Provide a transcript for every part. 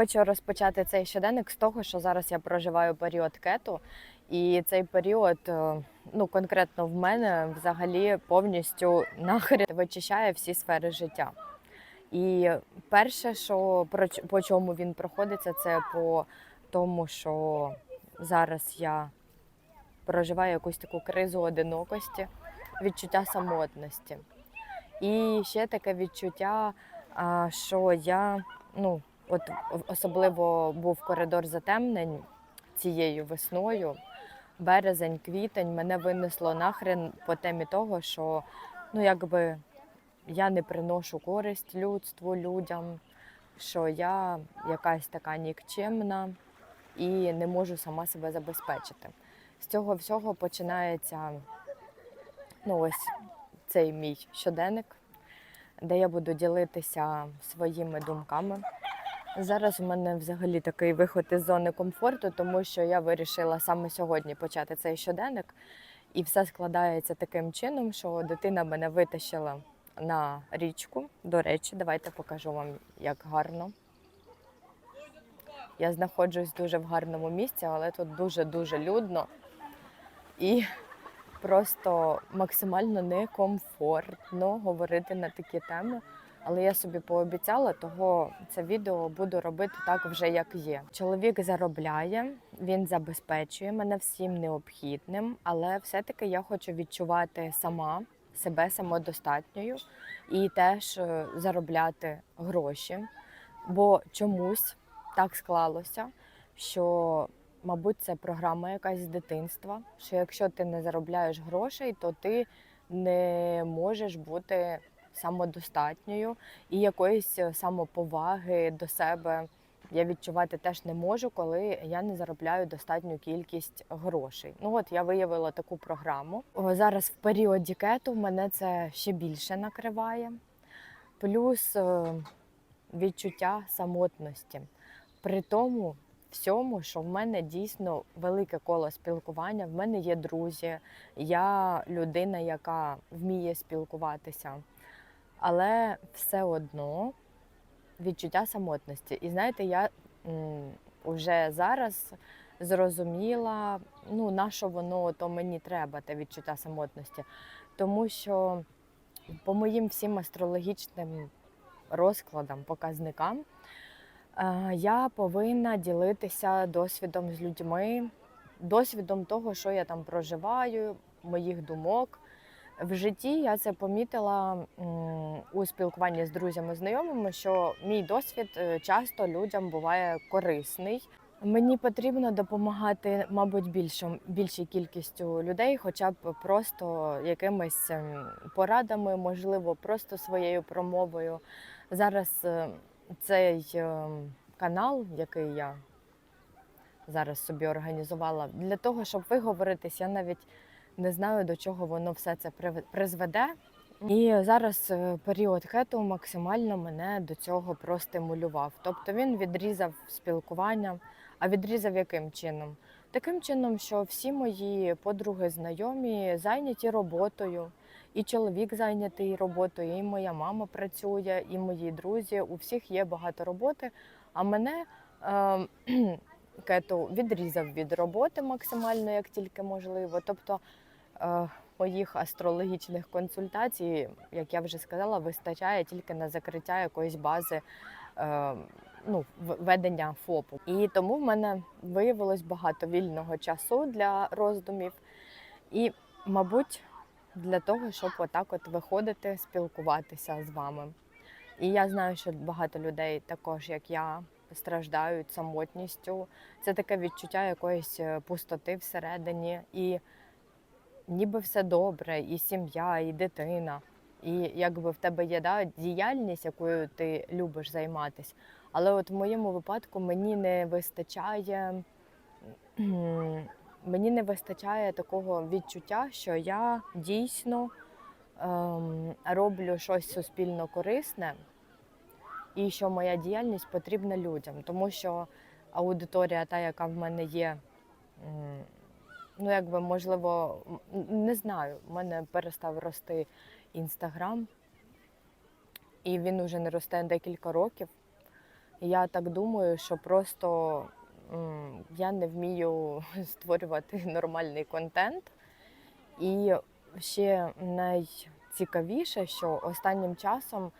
Хочу розпочати цей щоденник з того, що зараз я проживаю період кету, і цей період, е, ну конкретно в мене, взагалі повністю нахрен вичищає всі сфери життя. І перше, що по чому він проходиться, це по тому, що зараз я проживаю якусь таку кризу одинокості, відчуття самотності. І ще таке відчуття, що я, ну, от особливо був коридор затемнень цією весною, березень, квітень, мене винесло нахрен по темі того, що ну, якби я не приношу користь людству, людям, що я якась така нікчемна і не можу сама себе забезпечити. З цього всього починається ну, ось цей мій щоденник, де я буду ділитися своїми думками. Зараз у мене взагалі такий виход із зони комфорту, тому що я вирішила саме сьогодні почати цей щоденник. І все складається таким чином, що дитина мене витащила на річку. До речі, давайте покажу вам, як гарно. Я знаходжусь дуже в гарному місці, але тут дуже-дуже людно і просто максимально некомфортно говорити на такі теми. Але я собі пообіцяла, того це відео буду робити так вже як є. Чоловік заробляє, він забезпечує мене всім необхідним, але все-таки я хочу відчувати сама себе самодостатньою і теж е, заробляти гроші. Бо чомусь так склалося, що, мабуть, це програма якась з дитинства. Що якщо ти не заробляєш грошей, то ти не можеш бути самодостатньою і якоїсь е, самоповаги до себе я відчувати теж не можу, коли я не заробляю достатню кількість грошей. Ну от я виявила таку програму. Зараз в періоді кету мене це ще більше накриває. Плюс е, відчуття самотності. При тому всьому, що в мене дійсно велике коло спілкування, в мене є друзі, я людина, яка вміє спілкуватися. Але все одно відчуття самотності. І знаєте, я вже зараз зрозуміла, ну, на що воно то мені треба, те відчуття самотності. Тому що по моїм всім астрологічним розкладам, показникам, е, я повинна ділитися досвідом з людьми, досвідом того, що я там проживаю, моїх думок. В житті я це помітила у спілкуванні з друзями, знайомими, що мій досвід е, часто людям буває корисний. Мені потрібно допомагати, мабуть, більшим, більшій кількістю людей, хоча б просто якимись ем, порадами, можливо, просто своєю промовою. Зараз е, цей ем, канал, який я зараз собі організувала, для того, щоб виговоритись, я навіть не знаю, до чого воно все це призведе. І зараз е, період хету максимально мене до цього простимулював. Тобто він відрізав спілкування. А відрізав яким чином? Таким чином, що всі мої подруги знайомі зайняті роботою, і чоловік зайнятий роботою, і моя мама працює, і мої друзі. У всіх є багато роботи. А мене е, кету відрізав від роботи максимально, як тільки можливо. Тобто е, моїх астрологічних консультацій, як я вже сказала, вистачає тільки на закриття якоїсь бази. Е, ну, ведення ФОПу. І тому в мене виявилось багато вільного часу для роздумів. І, мабуть, для того, щоб отак от виходити, спілкуватися з вами. І я знаю, що багато людей, також як я, страждають самотністю. Це таке відчуття якоїсь е, пустоти всередині, і ніби все добре, і сім'я, і дитина. І якби в тебе є да, діяльність, якою ти любиш займатися. Але от в моєму випадку мені не вистачає мені не вистачає такого відчуття, що я дійсно ем, роблю щось суспільно корисне, і що моя діяльність потрібна людям, тому що аудиторія, та, яка в мене є, ну якби можливо, не знаю, в мене перестав рости інстаграм, і він уже не росте декілька років. Я так думаю, що просто я не вмію створювати нормальний контент. І ще найцікавіше, що останнім часом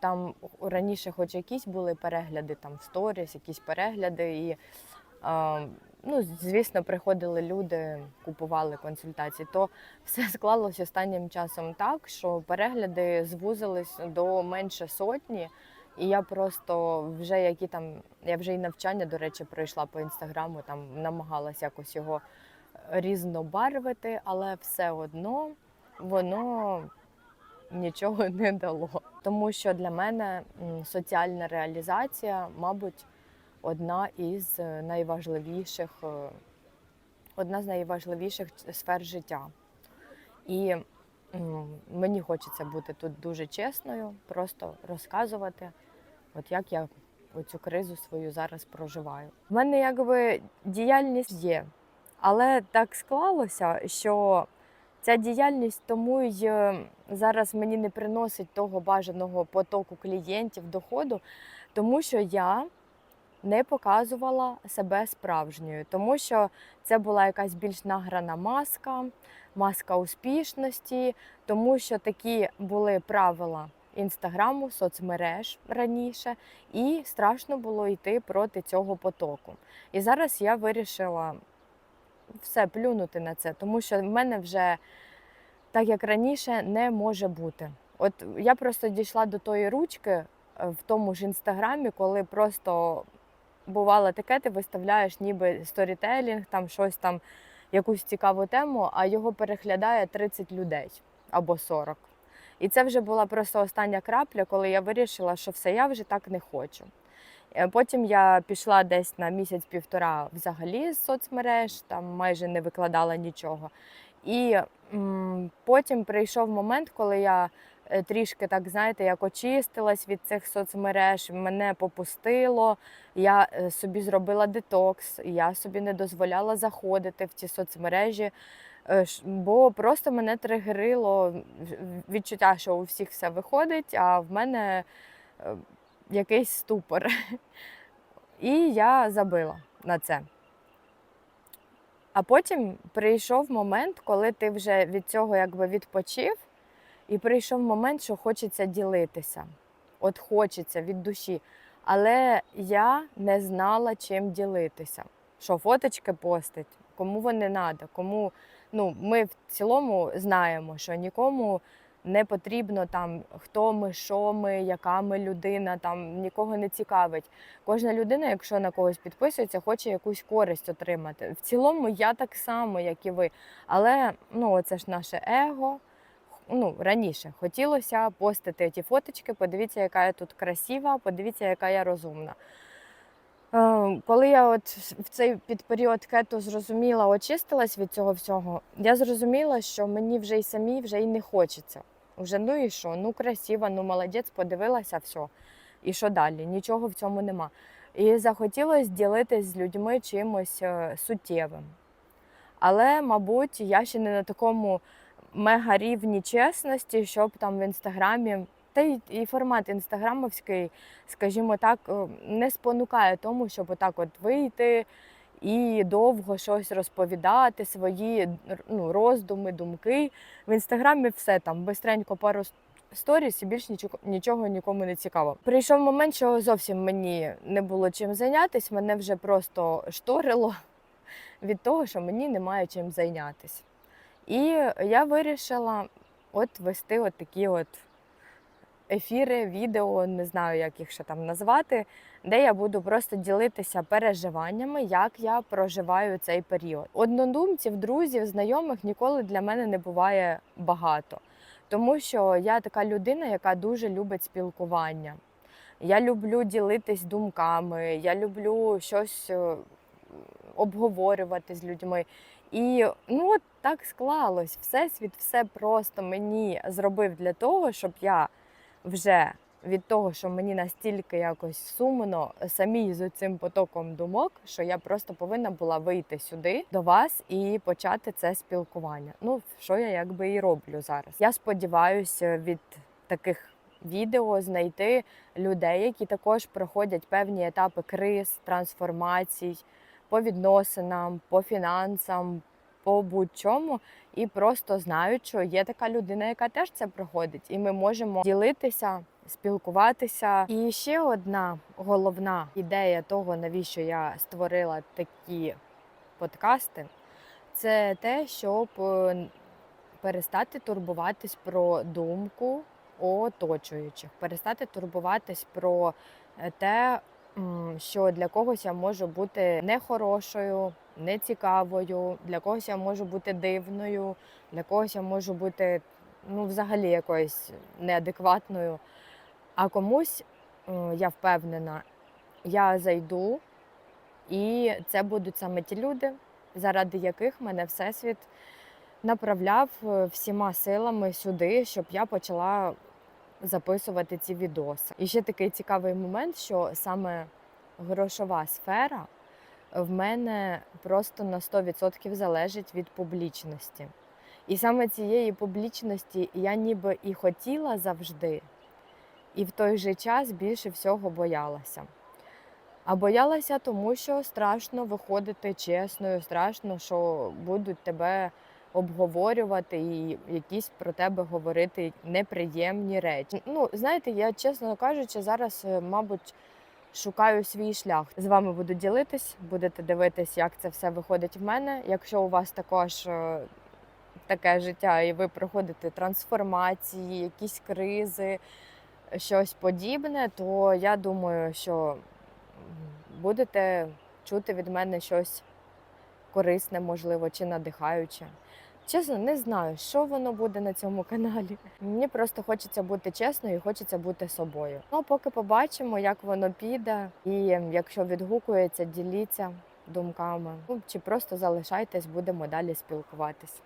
там раніше, хоч якісь були перегляди, там в сторіс, якісь перегляди, і ну, звісно, приходили люди, купували консультації. То все склалось останнім часом так, що перегляди звузились до менше сотні. І я просто вже які там, я вже і навчання, до речі, пройшла по інстаграму, там намагалась якось його різнобарвити, але все одно воно нічого не дало. Тому що для мене соціальна реалізація, мабуть, одна із е, найважливіших, е, одна з найважливіших сфер життя. І мені хочеться бути тут дуже чесною, просто розказувати, от як я цю кризу свою зараз проживаю. У мене якби діяльність є, але так склалося, що ця діяльність тому й е, зараз мені не приносить того бажаного потоку клієнтів, доходу, тому що я не показувала себе справжньою, тому що це була якась більш награна маска, маска успішності, тому що такі були правила інстаграму, соцмереж раніше, і страшно було йти проти цього потоку. І зараз я вирішила все плюнути на це, тому що в мене вже так як раніше не може бути. От я просто дійшла до тої ручки е, в тому ж інстаграмі, коли просто бувало таке, ти виставляєш ніби сторітелінг, там щось там, якусь цікаву тему, а його переглядає 30 людей або 40. І це вже була просто остання крапля, коли я вирішила, що все, я вже так не хочу. Е, Потім я пішла десь на місяць-півтора взагалі з соцмереж, там майже не викладала нічого. І потім прийшов момент, коли я е, трішки так, знаєте, як очистилась від цих соцмереж, мене попустило. Я е, собі зробила детокс, я собі не дозволяла заходити в ці соцмережі, е, бо просто мене тригерило відчуття, що у всіх все виходить, а в мене якийсь ступор. І я забила на це. А потім прийшов момент, коли ти вже від цього якби відпочив, і прийшов момент, що хочеться ділитися. От хочеться від душі. Але я не знала, чим ділитися. Що фоточки постить, кому вони треба, кому. Ну, ми в цілому знаємо, що нікому не потрібно там, хто ми, що ми, яка ми людина, там нікого не цікавить. Кожна людина, якщо на когось підписується, хоче якусь користь отримати. В цілому я так само, як і ви. Але ну, це ж наше его. Ну, раніше хотілося постити ті фоточки, подивіться, яка я тут красива, подивіться, яка я розумна. Е, Коли я от в цей під період кету зрозуміла, очистилась від цього всього, я зрозуміла, що мені вже й самій вже й не хочеться. Вже ну і що? Ну красиво, ну молодець, подивилася, все. І що далі? Нічого в цьому нема. І захотілося ділитись з людьми чимось е, суттєвим. Але, мабуть, я ще не на такому мега рівні чесності, щоб там в інстаграмі. Та й і формат інстаграмовський, скажімо так, е, не спонукає тому, щоб отак от вийти і довго щось розповідати, свої ну, роздуми, думки. В інстаграмі все там бистренько пару сторіс і більш нічого, нічого нікому не цікаво. Прийшов момент, що зовсім мені не було чим зайнятися, мене вже просто шторило від того, що мені немає чим зайнятися. І я вирішила от вести от такі от ефіри, відео, не знаю, як їх ще там назвати, де я буду просто ділитися переживаннями, як я проживаю цей період. Однодумців, друзів, знайомих ніколи для мене не буває багато, тому що я така людина, яка дуже любить спілкування. Я люблю ділитись думками, я люблю щось е, обговорювати з людьми. І ну от так склалось. Всесвіт все просто мені зробив для того, щоб я вже від того, що мені настільки якось сумно самій з цим потоком думок, що я просто повинна була вийти сюди до вас і почати це спілкування. Ну, що я якби і роблю зараз. Я сподіваюся від таких відео знайти людей, які також проходять певні етапи криз, трансформацій по відносинам, по фінансам, по будь-чому, і просто знають, що є така людина, яка теж це проходить, і ми можемо ділитися, спілкуватися. І ще одна головна ідея того, навіщо я створила такі подкасти, це те, щоб е, перестати турбуватись про думку оточуючих, перестати турбуватись про е, те, що для когось я можу бути нехорошою, нецікавою, для когось я можу бути дивною, для когось я можу бути ну, взагалі якоюсь неадекватною. А комусь, е, я впевнена, я зайду, і це будуть саме ті люди, заради яких мене Всесвіт направляв е, всіма силами сюди, щоб я почала записувати ці відоси. І ще такий цікавий момент, що саме грошова сфера в мене просто на 100% залежить від публічності. І саме цієї публічності я ніби і хотіла завжди, і в той же час більше всього боялася. А боялася, тому що страшно виходити чесною, страшно, що будуть тебе обговорювати і якісь про тебе говорити неприємні речі. Ну, знаєте, я чесно кажучи, зараз, е, мабуть, шукаю свій шлях. З вами буду ділитись, будете дивитись, як це все виходить в мене. Якщо у вас також е, таке життя, і ви проходите трансформації, якісь кризи, щось подібне, то я думаю, що будете чути від мене щось корисне, можливо, чи надихаюче. Чесно, не знаю, що воно буде на цьому каналі. Мені просто хочеться бути чесною і хочеться бути собою. Ну, поки побачимо, як воно піде, і якщо відгукується, діліться думками. Ну, чи просто залишайтесь, будемо далі спілкуватись.